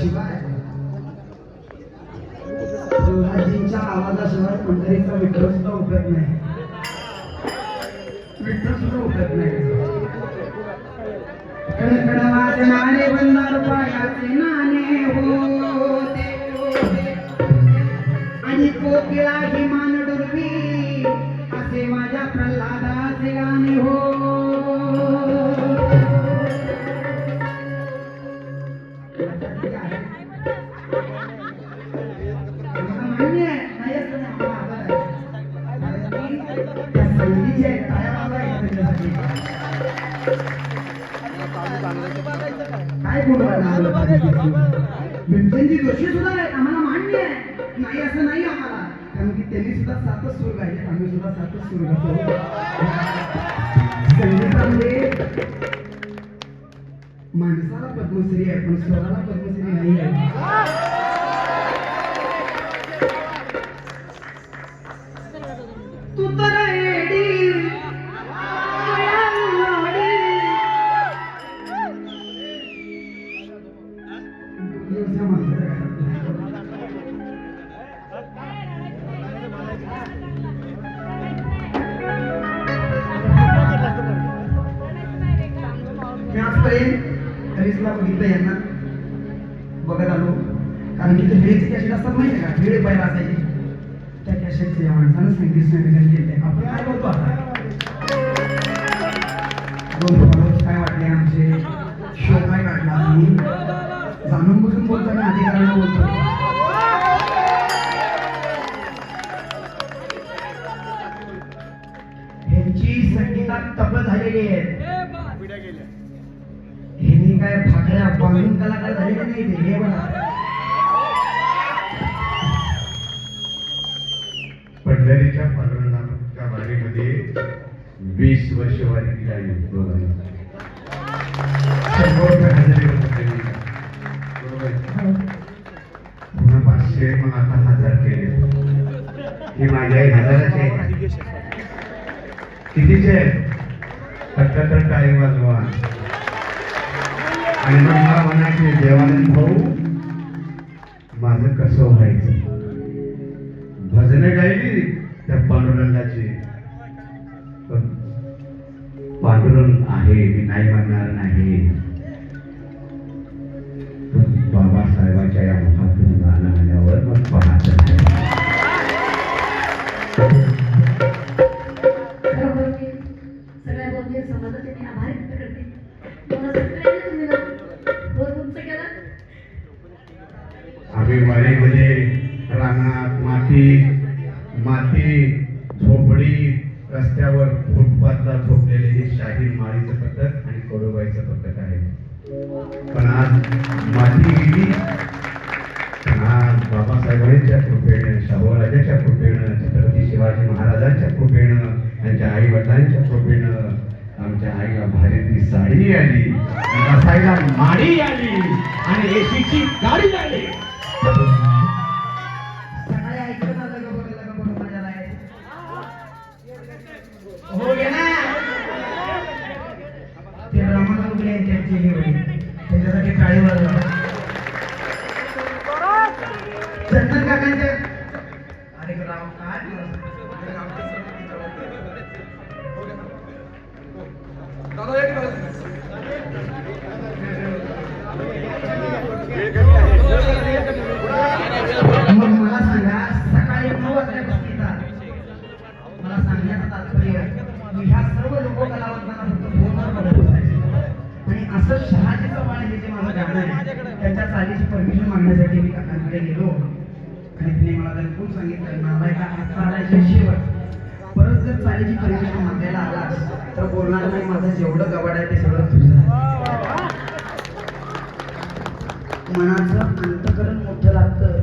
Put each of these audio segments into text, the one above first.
शिवाय आवाजाशिवाय पंढरीचा विठ्ठल सुद्धा नाही. विठ्ठल सुद्धा उठत नाही. कडकड वाजणारे बंदार पायाचे नाणे आणि कोकिळा ही मान काय गुण भीमसेनजी जोशी सुद्धा आहेत आम्हाला मान्य आहे. नाही असं नाही आम्हाला. कारण की त्यांनी सुद्धा सातच सुरू गायले. आम्ही सुद्धा सातच सुरू गातो. संगीतामध्ये माणसाला पद्मश्री आहे पण स्वराला पद्मश्री नाही आहे. आजपर्यंत बघितलं यांना बघत आलो. कारण की ते भेळचे कॅसेट असतात माहिती आहे का? भेळ पहिला असायची. त्या कॅसेटचे या माणसानं संगीत संयोजन केले आपण काय करतो आता? कलाकार झालेले हे बघा. पंढरीच्या पांडुरंगाच्या वारीमध्ये वीस वर्ष वारी केली बरोबर? पुन्हा पाचशे मग आता हजार केले. हे माझ्या आई आहे. कितीचे? आहे सत्याहत्तर टाळी वाजवा. आणि मग मला म्हणायचे देवानंद भाऊ माझं कसं व्हायचं? भजनं गायली त्या पांडुरंगाची. पण पांडुरंग आहे मी नाही म्हणणार नाही. पण बाबासाहेबाच्या या मुखातून गाणं आल्यावर मग पाहत माती झोपडी रस्त्यावर फुटपाथला झोपलेले हे शाहीर माळीचं पथक आणि कोरोबाईचं पथक आहे. पण आज माझी गेली पण आज बाबासाहेबांच्या कृपेनं शाहूराजाच्या कृपेनं छत्रपती शिवाजी महाराजांच्या कृपेनं त्यांच्या आई वडिलांच्या कृपेनं आमच्या आईला भारीतली साडी आली बसायला माडी आली आणि एसीची गाडी आली. चंदन काकांचे अरे काय? मग मला सांगा सकाळी नऊ वाजल्यापासून मला सांगण्याचं तात्पर्य मी ह्या सर्व लोककलावंतांना फक्त फोनवर बसायचे. आणि असं शहाजी चव्हाण हे जे माझं गाणं आहे त्याच्या चालीची परमिशन मागण्यासाठी मी काकांकडे गेलो. आणि तिने सांगितलं नालाय का आता शेवट. परत जर चालीची परीक्षा मागायला आलास तर बोलणार नाही माझं जेवढं गबाड आहे ते सगळं तुझं मनाचं अंतकरण मोठं लागतं.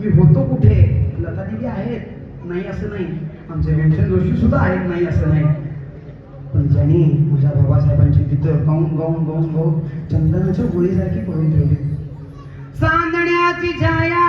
मी होतो कुठे? लता दिदी आहेत. नाही असं नाही. आमचे भीमसेन जोशी सुद्धा आहेत. नाही असं नाही. पण ज्यांनी माझ्या बाबासाहेबांची तिथं गाऊन गाऊन गाऊन गाऊन चंदनाच्या गोळीसारखी करून ठेवली चांदण्याची छाया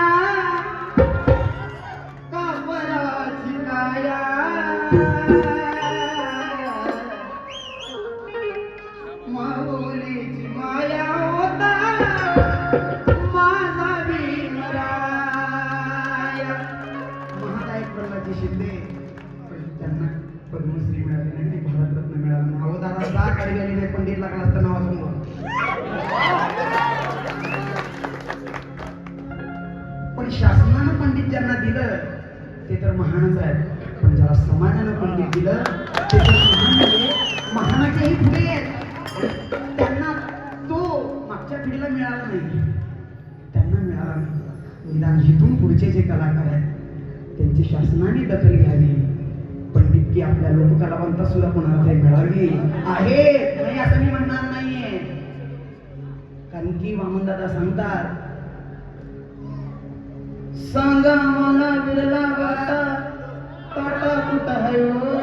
दीड लाख असतं नाव नावासून पण शासनानं पंडित ज्यांना दिलं ते तर महानच आहे पण ज्याला समाजानं पंडित दिलं ते तर महान महानाच्याही पुढे त्यांना तो मागच्या पिढीला मिळाला नाही. त्यांना मिळाला निदान इथून पुढचे जे कलाकार आहेत त्यांची शासनाने दखल घ्यावी. पंडितकी आपल्या लोककलावंत सुद्धा कोणाला काही मिळावी आहे? नाही असं मी म्हणणार नाहीये. कारण की वामनदादा सांगतात सांगा मला बिरला वाटा टाटा कुठं आहे हो?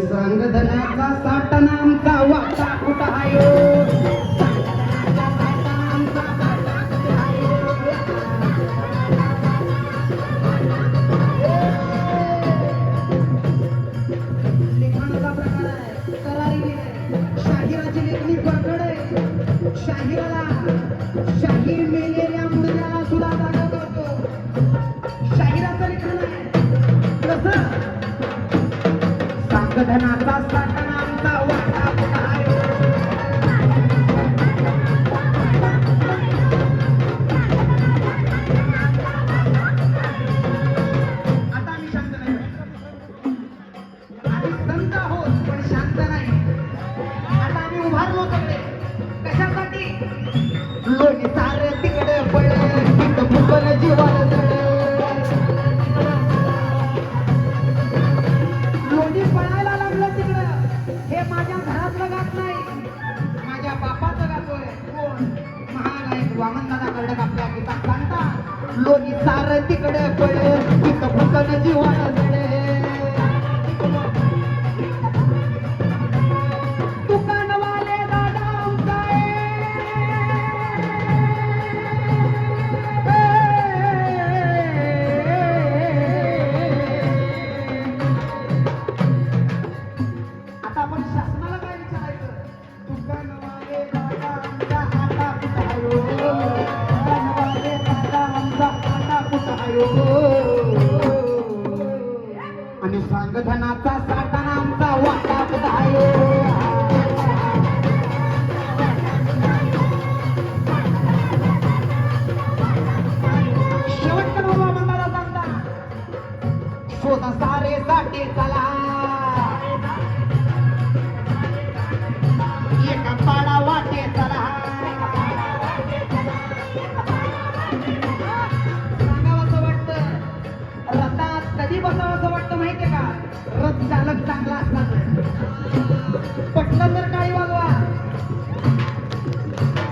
सांग धनाचा साठा नामचा वाटा कुठं आहे हो? धनाचा साठा आमचा वाटा कुठं आहे हो? बाबा मंदारा सांगता शोधा सारे साठी चला चालक चांगला असला पटलं तर काही वागवा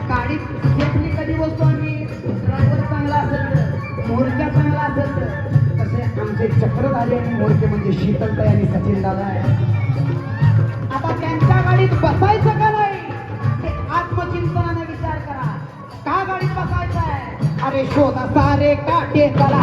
गाडीत घेतली कधी बसतो आम्ही? ड्रायव्हर चांगला असेल मोर्चा चांगला असेल तर. तसे आमचे चक्रधारी आणि मोर्चे म्हणजे शीतलताई आणि सचिन दादा आहे आता त्यांच्या गाडीत बसायचं का नाही? हे आत्मचिंतनाने विचार करा. का गाडीत बसायचं आहे अरे शोधा सारे काटे चला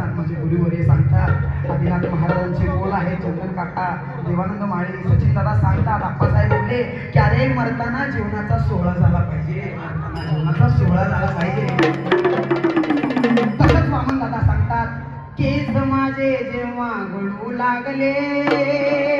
कलावंत सांगतात माझे गुरुवर्य सांगतात. आदिनाथ महाराजांचे बोल आहे चंदन काका देवानंद माळी सचिन दादा सांगतात. आप्पासाहेब बोलले की अरे मरताना जीवनाचा सोहळा झाला पाहिजे. मरताना जीवनाचा सोहळा झाला पाहिजे. तसंच वामन दादा सांगतात केस माझे जेव्हा गळू लागले